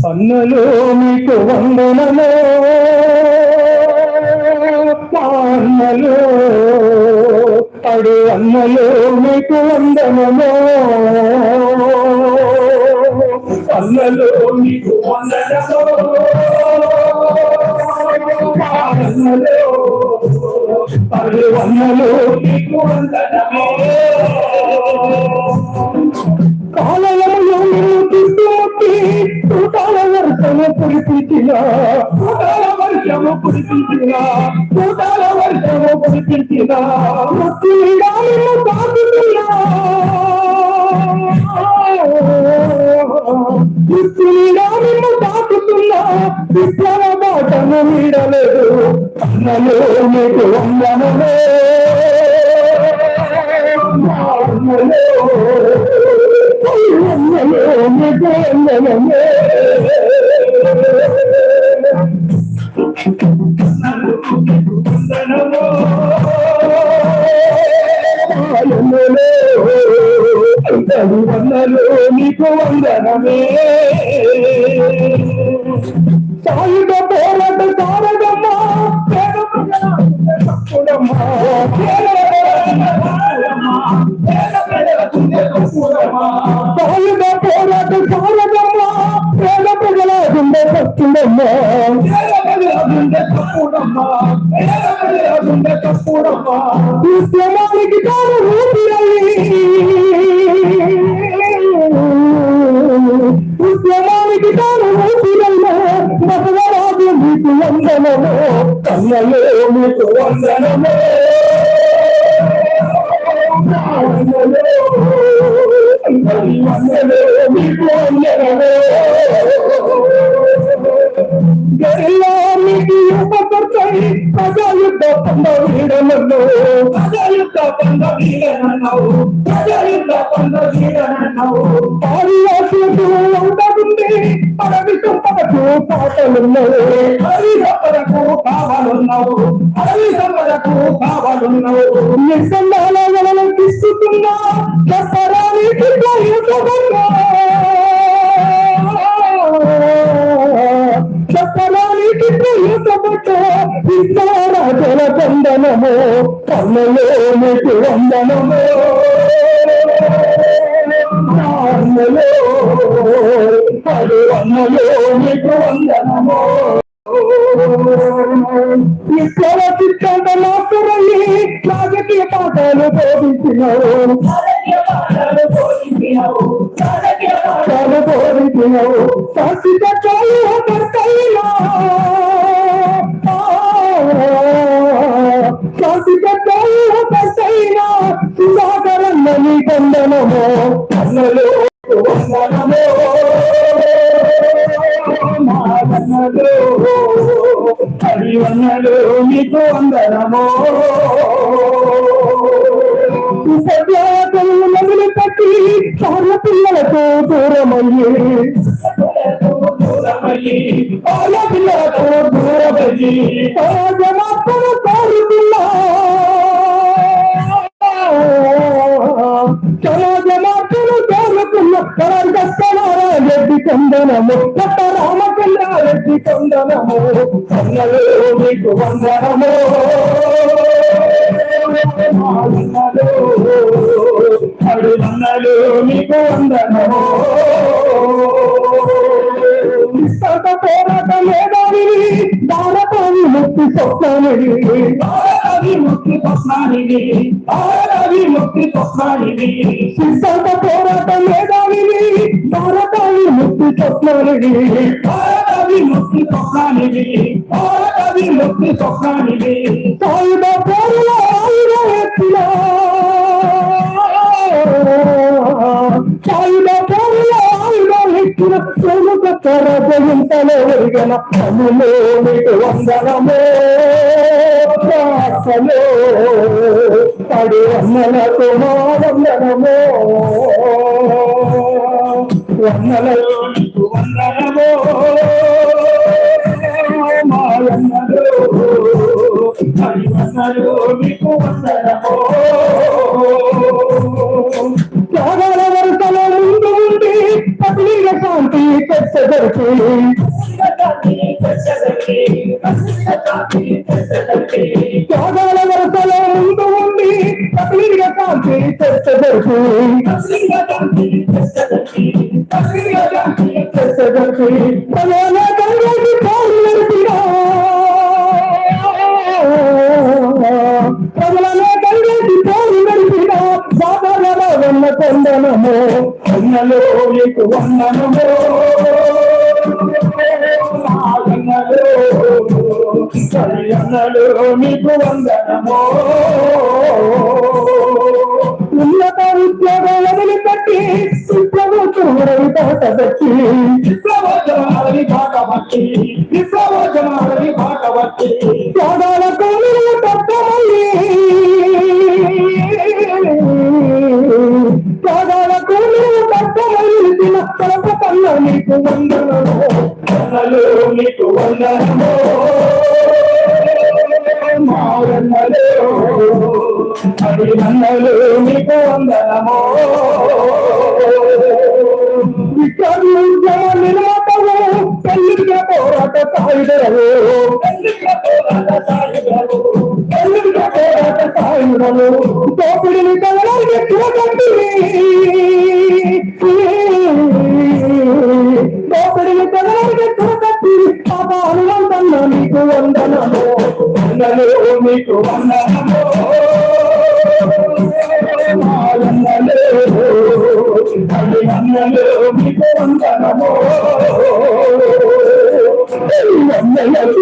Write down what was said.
అన్నలో మీకు వందనము. అన్నలో అడు అన్నలో మీకు వందనము. అన్నలో మీకు వందనము. అన్నలో అడు అన్నలో మీకు వందనము. కురిపించిన చూటాల వర్షము కురిపించిన చూటాల వర్షము కురిపించిన ముత్తిగా తాకుతున్నా ముత్తిగా తాకుతున్నా విప్లవ బాటను వీడలేదు అన్నలో మీకు వందనమే వందలు నీకు వందనమే. సాయుధ గుండె తప్పుడమ్మా ఉద్యమానికి తాను ఉద్యమానికి తాను ఊపిరల్లో మగరాజు మీకు వందనము. కన్నలో మీకు వందనము. మీకు వందనము. ప్రజాయుద్ధ పంద ప్రజాయుద్ధ పంద ప్రజాయుద్ధ పంద ఆదివాసులకు ఉండకుంది సంపదకు పాటలున్నావు సంపదకు సంపదకు చెప్పరానికి చెప్పడానికి ప్రయుతముతో విచారాజల చందనము కన్నలో మీకు వందనము మీకు వందనము సిద్ధాంత మాత్రమయ్యి రాజకీయ పాఠాలు బోధించినావు. వందనము కందనము వందనము వందనమో హరి వన్నలు మీకు వందనమో ఉపద్యాతలు నదులు చాలా పిల్లలతో దూరమయ్యి చాలా సమాజ మార్పులు సమాజమాత్మను కోరుతున్న రెడ్డి కందనము కొత్త రామకల్లారెడ్డి కొందనము అన్నలు మీకు వందనము అడుగున్నలు మీకు వందనము విస్తృత పోరాట మేధావిని దానపాని ముక్తి స్వప్నానిది దానవి ముక్తి భారత దానవి ముక్తి స్వప్నానిది విస్తృత పోరాట మేధావిని దానపాని ముక్తి స్వప్నానిది దానవి ముక్తి స్వప్నానిది దానవి ముక్తి స్వప్నానిది సాయుధ ఎత్తిన ప్రముఖ తరగంతలో ఎరిగిన అములో మీకు వందనమో ప్రార్థనో పడి అన్నలకు మా వందనమో వందనలో మీకు వందనమో. త్యాగాల వరసలో ముందు ఉండి కపిలిగా కాంతి ప్రజల ప్రజలనే పోరు కొందనము నీకు వందనము అన్నలో నీకు వందనము ఉన్నత ఉద్యోగాలను కట్టి విప్లవోద్యమాలని బాట బట్టి విప్లవోద్యమాలని బాట బట్టి విప్లవోద్యమాలని బాట బట్టి త్యాగాల కోణంలో తప్పమల్లి త్యాగాల కోణంలో తప్పమల్లి తిన కలప పల్ల నీకు వందనము నీకు వందనము మారన్నలు అది నన్నలు నీకు వందనము పోరాట సాయుధరలు పెళ్ళిగా పోరాట సాయుధరలు పెళ్ళిగా పోరాట సాయుధరలు దోపిడిని Oh, my God.